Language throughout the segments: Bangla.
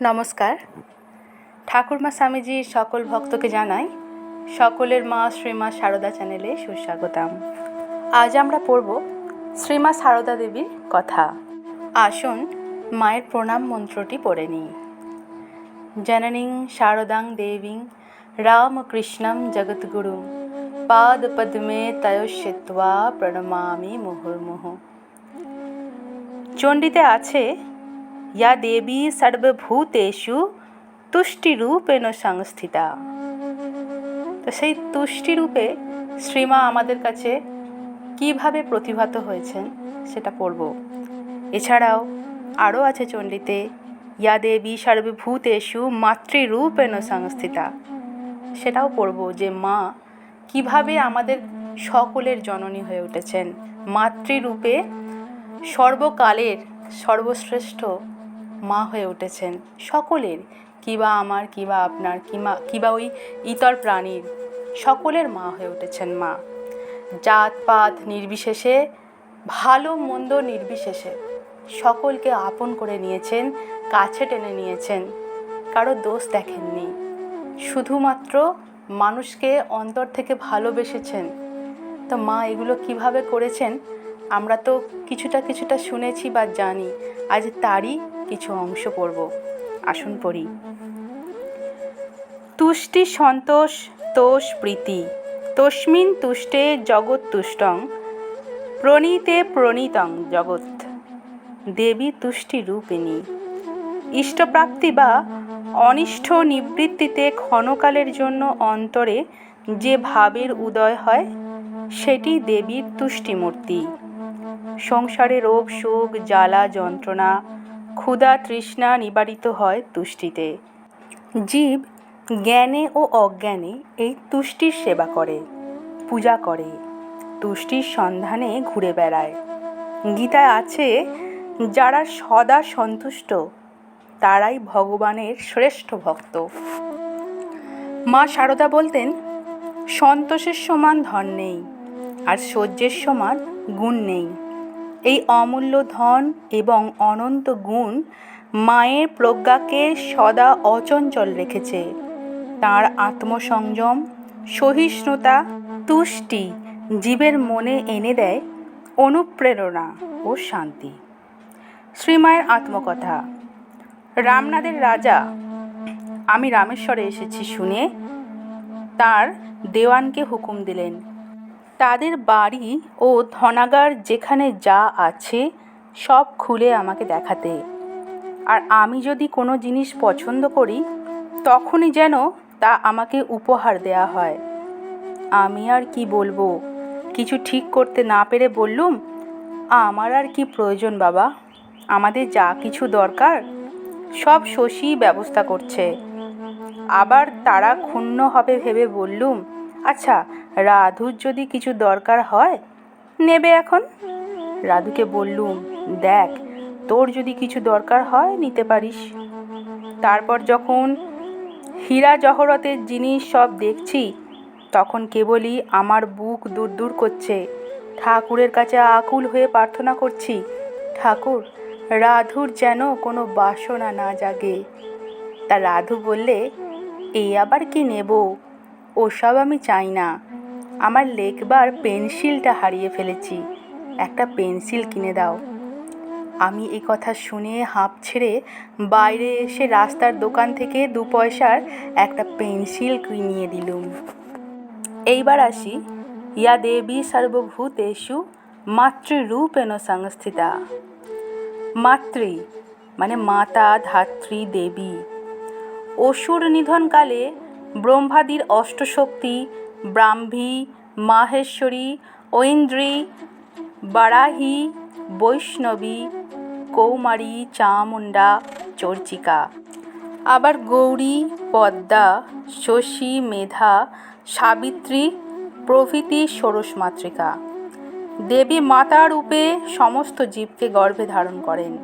নমস্কার। ঠাকুরমা স্বামীজির সকল ভক্তকে জানাই, সকলের মা শ্রীমা সারদা চ্যানেলে সুস্বাগতম। আজ আমরা পড়ব শ্রীমা সারদা দেবীর কথা। আসুন মায়ের প্রণাম মন্ত্রটি পড়ে নিই। জননীং শারদাং দেবীং রামকৃষ্ণম জগদ্গুরু পাদ পদ্মে তয়স্যিত্বা প্রণমামি মুহুর্মুহ। চণ্ডীতে আছে ইয়া দেবী সর্বভূতেষু তুষ্টিরূপেণ সংস্থিতা তো সেই তুষ্টিরূপে শ্রীমা আমাদের কাছে কীভাবে প্রতিভাত হয়েছেন সেটা পড়ব। এছাড়াও আরও আছে চণ্ডীতে, ইয়া দেবী সর্বভূতেষু মাতৃরূপেণ সংস্থিতা। সেটাও পড়ব যে মা কীভাবে আমাদের সকলের জননী হয়ে উঠেছেন। মাতৃরূপে সর্বকালের সর্বশ্রেষ্ঠ মা হয়ে উঠেছেন। সকলের, কিবা আমার, কিবা আপনার, কিমা, কিবা ওই ইতর প্রাণীর, সকলের মা হয়ে উঠেছেন মা। জাতপাত নির্বিশেষে, ভালো মন্দ নির্বিশেষে, সকলকে আপন করে নিয়েছেন, কাছে টেনে নিয়েছেন। কারও দোষ দেখেননি। শুধুমাত্র মানুষকে অন্তর থেকে ভালোবেসেছেন। তো মা এগুলো কীভাবে করেছেন? আমরা তো কিছুটা কিছুটা শুনেছি বা জানি। আজ তারই কিছু অংশ পড়ব। আসুন পড়ি। তুষ্টি সন্তোষ তোষ প্রীতি। তস্মিন তুষ্টে জগৎ তুষ্টং, প্রণীতে প্রণীতং জগৎ। দেবী তুষ্টি রূপিণী। ইষ্টপ্রাপ্তি বা অনিষ্ট নিবৃত্তিতে ক্ষণকালের জন্য অন্তরে যে ভাবের উদয় হয়, সেটি দেবীর তুষ্টিমূর্তি। সংসারে রোগ, শোক, জ্বালা, যন্ত্রণা ক্ষুধা তৃষ্ণা নিবারিত হয় তুষ্টিতে। জীব জ্ঞানে ও অজ্ঞানে এই তুষ্টির সেবা করে, পূজা করে, তুষ্টির সন্ধানে ঘুরে বেড়ায়। গীতায় আছে, যারা সদা সন্তুষ্ট, তারাই ভগবানের শ্রেষ্ঠ ভক্ত। মা শারদা বলতেন, সন্তোষের সমান ধন নেই, আর সহ্যের সমান গুণ নেই। এই অমূল্য ধন এবং অনন্ত গুণ মায়ের প্রজ্ঞাকে সদা অচঞ্চল রেখেছে। তার আত্মসংযম, সহিষ্ণুতা তুষ্টি জীবের মনে এনে দেয় অনুপ্রেরণা ও শান্তি। শ্রীমায়ের আত্মকথা রামনাদের রাজা, আমি রামেশ্বরে এসেছি শুনে তার দেওয়ানকে হুকুম দিলেন তাদের বাড়ি ও ধনাগার যেখানে যা আছে সব খুলে আমাকে দেখাতে। আর আমি যদি কোনো জিনিস পছন্দ করি, তখনই যেন তা আমাকে উপহার দেয়া হয়। আমি আর কি বলব? কিছু ঠিক করতে না পেরে বললুম, আমার আর কি প্রয়োজন বাবা? আমাদের যা কিছু দরকার, সব শশী ব্যবস্থা করছে। আবার তারা ক্ষুণ্ণ হবে ভেবে বললুম আচ্ছা রাধুর যদি কিছু দরকার হয়, নেবে এখন? রাধুকে বললুম, দেখ, তোর যদি কিছু দরকার হয়, নিতে পারিস। তারপর যখন হীরা জহরতের জিনিস সব দেখছি, তখন কেবলই আমার বুক দূর দূর করছে। ঠাকুরের কাছে আকুল হয়ে প্রার্থনা করছি, ঠাকুর, রাধুর যেন কোনো বাসনা না জাগে। তা রাধু বললে এই আবার কি নেব? ওসব আমি চাই না। আমার লেখবার পেন্সিলটা হারিয়ে ফেলেছি। একটা পেন্সিল কিনে দাও। আমি এই কথা শুনে হাঁপ ছেড়ে বাইরে এসে রাস্তার দোকান থেকে দু পয়সার একটা পেন্সিল কিনিয়ে দিলুম। এইবার আসি। ইয়া দেবী সর্বভূতেষু মাতৃরূপেণ সংস্থিতা। মাতৃ মানে মাতা, ধাত্রী, দেবী। অসুর নিধনকালে ব্রহ্মাদির অষ্টশক্তি, ব্রাহ্মী, মাহেশ্বরী, ঐন্দ্রী, বারাহী, বৈষ্ণবী, কৌমারী, চামুণ্ডা, চর্চিকা। আবার গৌরী, পদ্মা, শশী, মেধা, সাবিত্রী, প্রভৃতি ষোড়শ মাতৃকা। দেবী মাতা রূপে সমস্ত জীবকে গর্ভে ধারণ করেন।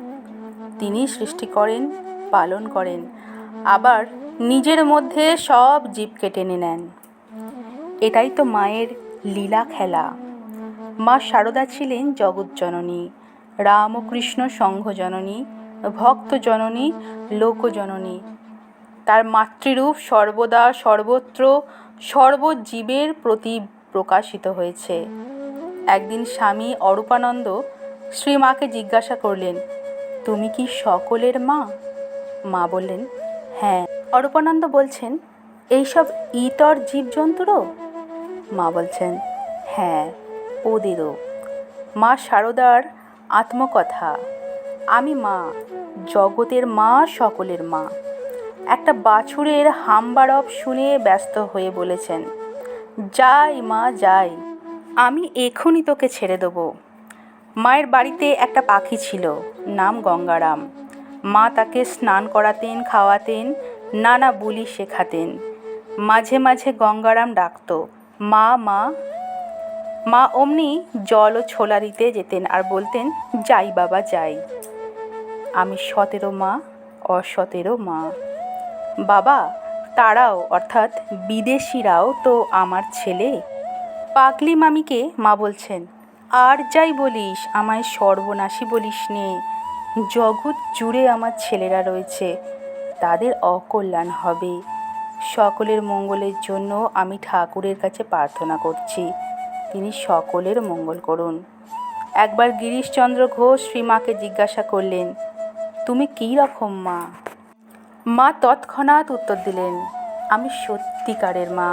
তিনি সৃষ্টি করেন, পালন করেন। আবার নিজের মধ্যে সব জীবকে টেনে নেন। এটাই তো মায়ের লীলা খেলা। মা শারদা ছিলেন জগৎজননী রামকৃষ্ণ সংঘজননী ভক্ত জননী লোকজননী তার মাতৃরূপ সর্বদা সর্বত্র সর্বজীবের প্রতি প্রকাশিত হয়েছে। একদিন স্বামী অরূপানন্দ শ্রীমাকে জিজ্ঞাসা করলেন, তুমি কি সকলের মা? মা বললেন হ্যাঁ। অরূপানন্দ বলছেন, এইসব ইতর জীবজন্তুরও? মা বলছেন হ্যাঁ ওদেরও। মা শারদার আত্মকথা। আমি মা, জগতের মা সকলের মা। একটা বাছুরের হাম্বারব শুনে ব্যস্ত হয়ে বলেছেন, যাই মা, যাই, আমি এখনই তোকে ছেড়ে দেবো। মায়ের বাড়িতে একটা পাখি ছিল, নাম গঙ্গারাম। মা তাকে স্নান করাতেন, খাওয়াতেন নানা বুলি শেখাতেন। মাঝে মাঝে গঙ্গারাম ডাকতো, মা মা। মা অমনি জল ও ছোলা দিতে যেতেন আর বলতেন, যাই বাবা, যাই। আমি সতেরো মা, অসতেরো মা। বাবা, তারাও, অর্থাৎ বিদেশিরাও তো আমার ছেলে? পাগলি মামিকে, মা বলছেন, আর যাই বলিস, আমায় সর্বনাশী বলিস নে জগৎ জুড়ে আমার ছেলেরা রয়েছে। তাদের অকল্যাণ হবে। সকলের মঙ্গলের জন্য আমি ঠাকুরের কাছে প্রার্থনা করছি। তিনি সকলের মঙ্গল করুন। একবার গিরিশচন্দ্র ঘোষ শ্রীমাকে জিজ্ঞাসা করলেন, তুমি কী রকম মা? মা তৎক্ষণাৎ উত্তর দিলেন, আমি সত্যিকারের মা।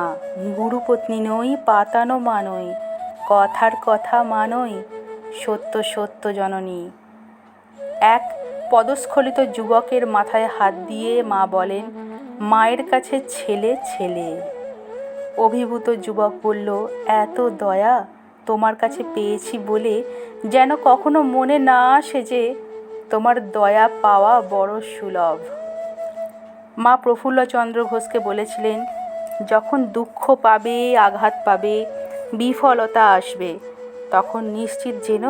গুরুপত্নী নই, পাতানো মা নই, কথার কথা মা নই, সত্য সত্য জননী। এক পদস্খলিত যুবকের মাথায় হাত দিয়ে মা বলেন, মায়ের কাছে ছেলে ছেলে। অভিভূত যুবক বলল, এত দয়া তোমার কাছে পেয়েছি বলে যেন কখনো মনে না আসে যে তোমার দয়া পাওয়া বড় সুলভ। মা প্রফুল্লচন্দ্র ঘোষকে বলেছিলেন, যখন দুঃখ পাবে, আঘাত পাবে, বিফলতা আসবে, তখন নিশ্চিত যেন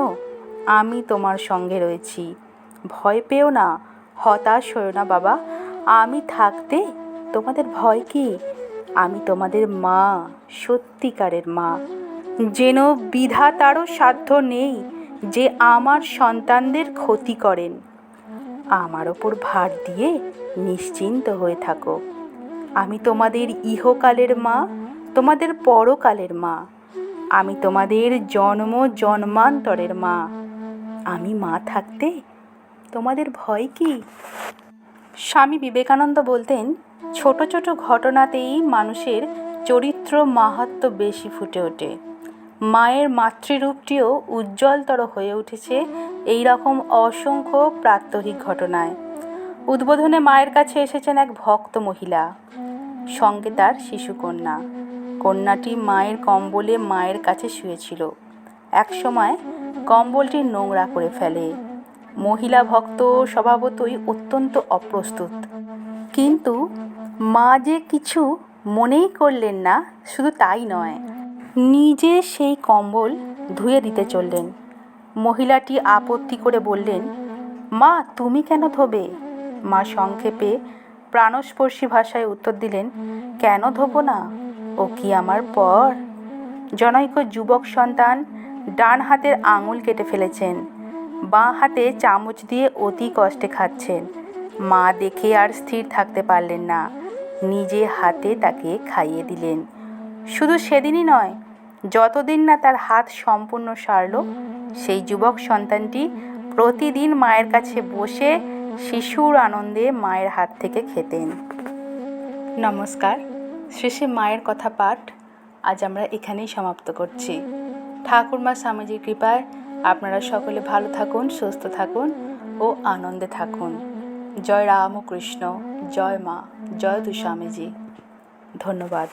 আমি তোমার সঙ্গে রয়েছি। ভয় পেও না, হতাশ হয়েও না বাবা। আমি থাকতে তোমাদের ভয় কি? আমি তোমাদের মা, সত্যিকারের মা। যেন বিধাতারও সাধ্য নেই যে আমার সন্তানদের ক্ষতি করেন। আমার ওপর ভার দিয়ে নিশ্চিন্ত হয়ে থাকো। আমি তোমাদের ইহকালের মা, তোমাদের পরকালের মা। আমি তোমাদের জন্ম জন্মান্তরের মা। আমি মা থাকতে তোমাদের ভয় কি? স্বামী বিবেকানন্দ বলতেন, ছোট ছোট ঘটনাতেই মানুষের চরিত্র মাহাত্ম্য বেশি ফুটে ওঠে। মায়ের মাতৃরূপটিও উজ্জ্বলতর হয়ে উঠেছে এই রকম অসংখ্য প্রাত্যহিক ঘটনায়। উদ্বোধনে মায়ের কাছে এসেছেন এক ভক্ত মহিলা। সঙ্গে তার শিশুকন্যা কন্যাটি মায়ের কম্বলে মায়ের কাছে শুয়েছিল। একসময় কম্বলটি নোংরা করে ফেলে। মহিলা ভক্ত স্বভাবতই অত্যন্ত অপ্রস্তুত। কিন্তু মা যে কিছু মনেই করলেন না, শুধু তাই নয়, নিজে সেই কম্বল ধুয়ে দিতে চললেন। মহিলাটি আপত্তি করে বললেন, মা, তুমি কেন ধোবে? মা সংক্ষেপে প্রাণস্পর্শী ভাষায় উত্তর দিলেন, কেন ধোবো না? ও কি আমার পর? জনৈক যুবক সন্তান ডান হাতের আঙুল কেটে ফেলেছেন। বাঁ হাতে চামচ দিয়ে অতি কষ্টে খাচ্ছেন। মা দেখে আর স্থির থাকতে পারলেন না। নিজে হাতে তাকে খাইয়ে দিলেন। শুধু সেদিনই নয়, যতদিন না তার হাত সম্পূর্ণ সারল, সেই যুবক সন্তানটি প্রতিদিন মায়ের কাছে বসে শিশুর আনন্দে মায়ের হাত থেকে খেতেন। নমস্কার। শ্রী মায়ের কথা পাঠ আজ আমরা এখানেই সমাপ্ত করছি। ঠাকুরমা স্বামীজির কৃপায় আপনারা সকলে ভালো থাকুন, সুস্থ থাকুন ও আনন্দে থাকুন। জয় রামকৃষ্ণ, জয় মা, জয় দুস্বামীজি। ধন্যবাদ।